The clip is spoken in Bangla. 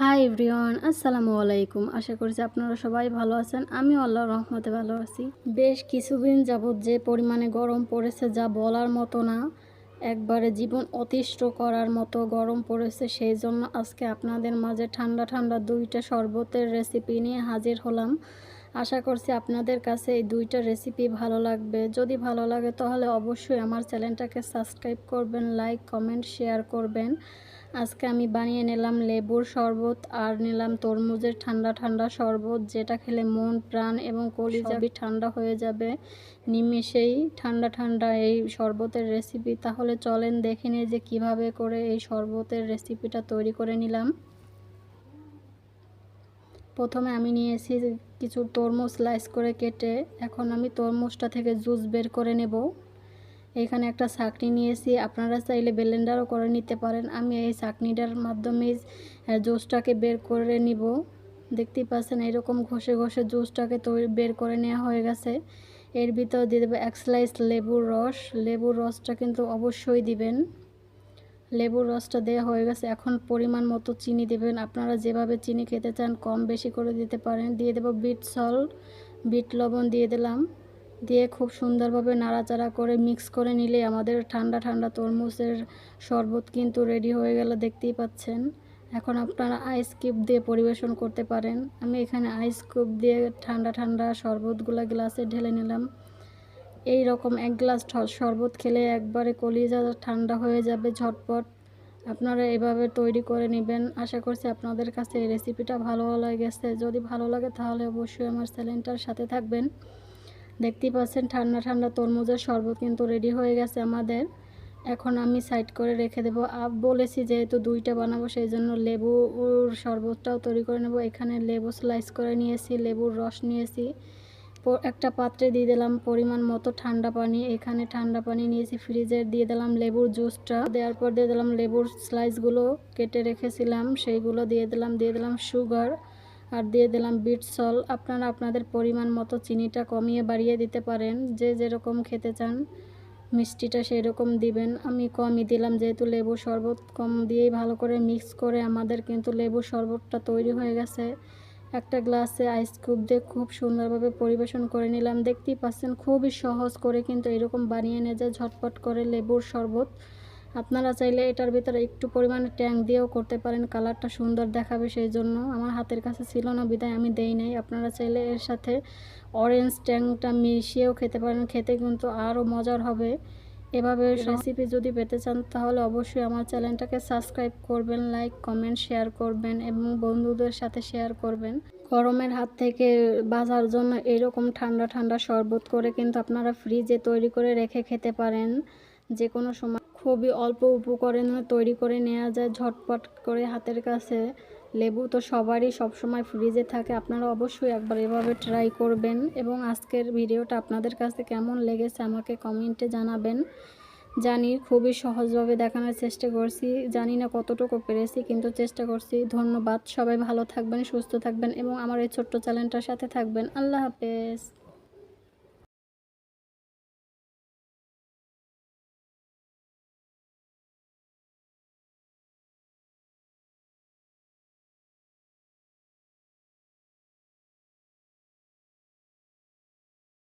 হাই এভরিওয়ান আসসালামু আলাইকুম। আশা করছি আপনারা সবাই ভালো আছেন। আমি আল্লাহ রহমতে ভালো আছি। বেশ কিছুদিন যাবৎ যে পরিমাণে গরম পড়েছে যা বলার মতো না, একবারে জীবন অতিষ্ঠ করার মতো গরম পড়েছে, সেই জন্য আজকে আপনাদের মাঝে ঠান্ডা ঠান্ডা দুইটা শরবতের রেসিপি নিয়ে হাজির হলাম। আশা করছি আপনাদের কাছে এই দুইটা রেসিপি ভালো লাগবে। যদি ভালো লাগে তাহলে অবশ্যই আমার চ্যানেলটাকে সাবস্ক্রাইব করবেন লাইক কমেন্ট শেয়ার করবেন। আজকে আমি বানিয়ে নিলাম লেবুর শরবত আর নিলাম তরমুজের ঠান্ডা ঠান্ডা শরবত যেটা খেলে মন প্রাণ এবং কলি যাবি ঠান্ডা হয়ে যাবে। নিমেষেই ঠান্ডা ঠান্ডা এই শরবতের রেসিপি তাহলে চলেন দেখে নিই যে কীভাবে করে এই শরবতের রেসিপিটা তৈরি করে নিলাম। প্রথমে আমি নিয়েছি কিছু তরমুজ স্লাইস করে কেটে, এখন আমি তরমুজটা থেকে জুস বের করে নেব। এখানে একটা চাকনি নিয়েছি, আপনারা চাইলে ব্লেন্ডারও করে নিতে পারেন। আমি এই চাকনিটার মাধ্যমে জুসটাকে বের করে নিব। দেখতেই পাচ্ছেন এরকম ঘষে ঘষে জুসটাকে তৈরি, বের করে নেওয়া হয়ে গেছে। এর ভিতর দিয়ে দেবো এক স্লাইস লেবুর রস। লেবুর রসটা কিন্তু অবশ্যই দিবেন। লেবুর রসটা দেওয়া হয়ে গেছে। এখন পরিমাণ মতো চিনি দেবেন। আপনারা যেভাবে চিনি খেতে চান, কম বেশি করে দিতে পারেন। দিয়ে দেবো বিট সল্ট, বিট লবণ দিয়ে দিলাম। দিয়ে খুব সুন্দরভাবে নাড়াচাড়া করে মিক্স করে নিলে আমাদের ঠান্ডা ঠান্ডা তরমুজের শরবত কিন্তু রেডি হয়ে গেল, দেখতেই পাচ্ছেন। এখন আপনারা আইস কিউব দিয়ে পরিবেশন করতে পারেন। আমি এখানে আইস কিউব দিয়ে ঠান্ডা ঠান্ডা শরবতগুলো গ্লাসে ঢেলে নিলাম। এই রকম এক গ্লাস শরবত খেলে একবারে কলিজা ঠান্ডা হয়ে যাবে ঝটপট। আপনারা এভাবে তৈরি করে নেবেন। আশা করছি আপনাদের কাছে এই রেসিপিটা ভালো লেগেছে। যদি ভালো লাগে তাহলে অবশ্যই আমার চ্যানেলটার সাথে থাকবেন। দেখতেই পাচ্ছেন ঠান্ডা ঠান্ডা তরমুজের শরবত কিন্তু রেডি হয়ে গেছে আমাদের। এখন আমি সাইড করে রেখে দেবো। আপ বলেছি যেহেতু দুইটা বানাবো সেই জন্য লেবুর শরবতটাও তৈরি করে নেব। এখানে লেবু স্লাইস করে নিয়েছি, লেবুর রস নিয়েছি। একটা পাত্রে দিয়ে দিলাম পরিমাণ মতো ঠান্ডা পানি। এখানে ঠান্ডা পানি নিয়েছি, ফ্রিজে দিয়ে দিলাম লেবুর জুসটা। দেওয়ার পর দিয়ে দিলাম লেবুর স্লাইসগুলো কেটে রেখেছিলাম, সেইগুলো দিয়ে দিলাম দিয়ে দিলাম সুগার আর দিয়ে দিলাম বিট সল। আপনারা আপনাদের পরিমাণ মতো চিনিটা কমিয়ে বাড়িয়ে দিতে পারেন, যে যেরকম খেতে চান মিষ্টিটা সেই রকম দিবেন। আমি কমই দিলাম, যেহেতু লেবু শরবত কম দিয়েই ভালো করে মিক্স করে আমাদের কিন্তু লেবু শরবতটা তৈরি হয়ে গেছে। একটা গ্লাসে আইস কিউব দিয়ে খুব সুন্দরভাবে পরিবেশন করে নিলাম। দেখতেই পাচ্ছেন, খুবই সহজ করে কিন্তু এরকম বানিয়ে নিয়ে যায়, ঝটপট করে লেবুর শরবত। আপনারা চাইলে এটার ভিতরে একটু পরিমাণে ট্যাং দিয়েও করতে পারেন, কালারটা সুন্দর দেখাবে সেই জন্য আমার হাতের কাছে ছিল না, বিদায় আমি দেই নাই। আপনারা চাইলে এর সাথে অরেঞ্জ ট্যাংটা মিশিয়েও খেতে পারেন, খেতে কিন্তু আরও মজার হবে। এভাবে রেসিপি যদি পেতে চান তাহলে অবশ্যই আমার চ্যানেলটাকে সাবস্ক্রাইব করবেন লাইক কমেন্ট শেয়ার করবেন এবং বন্ধুদের সাথে শেয়ার করবেন। গরমের হাত থেকে বাজার জন্য এরকম ঠান্ডা ঠান্ডা শরবত করে কিন্তু আপনারা ফ্রিজে তৈরি করে রেখে খেতে পারেন। যে কোনো সময় খুবই অল্প উপকরণে তৈরি করে নেওয়া যায়, ঝটপট করে হাতের কাছে। লেবু তো সবারই সবসময় ফ্রিজে থাকে, আপনারা অবশ্যই একবার এভাবে ট্রাই করবেন। এবং আজকের ভিডিওটা আপনাদের কাছে কেমন লেগেছে আমাকে কমেন্টে জানাবেন। জানি খুবই সহজভাবে দেখানোর চেষ্টা করছি, জানি না কতটুকু পেরেছি, কিন্তু চেষ্টা করছি। ধন্যবাদ, সবাই ভালো থাকবেন, সুস্থ থাকবেন এবং আমার এই ছোট্ট চ্যানেলটার সাথে থাকবেন। আল্লাহ হাফেজ।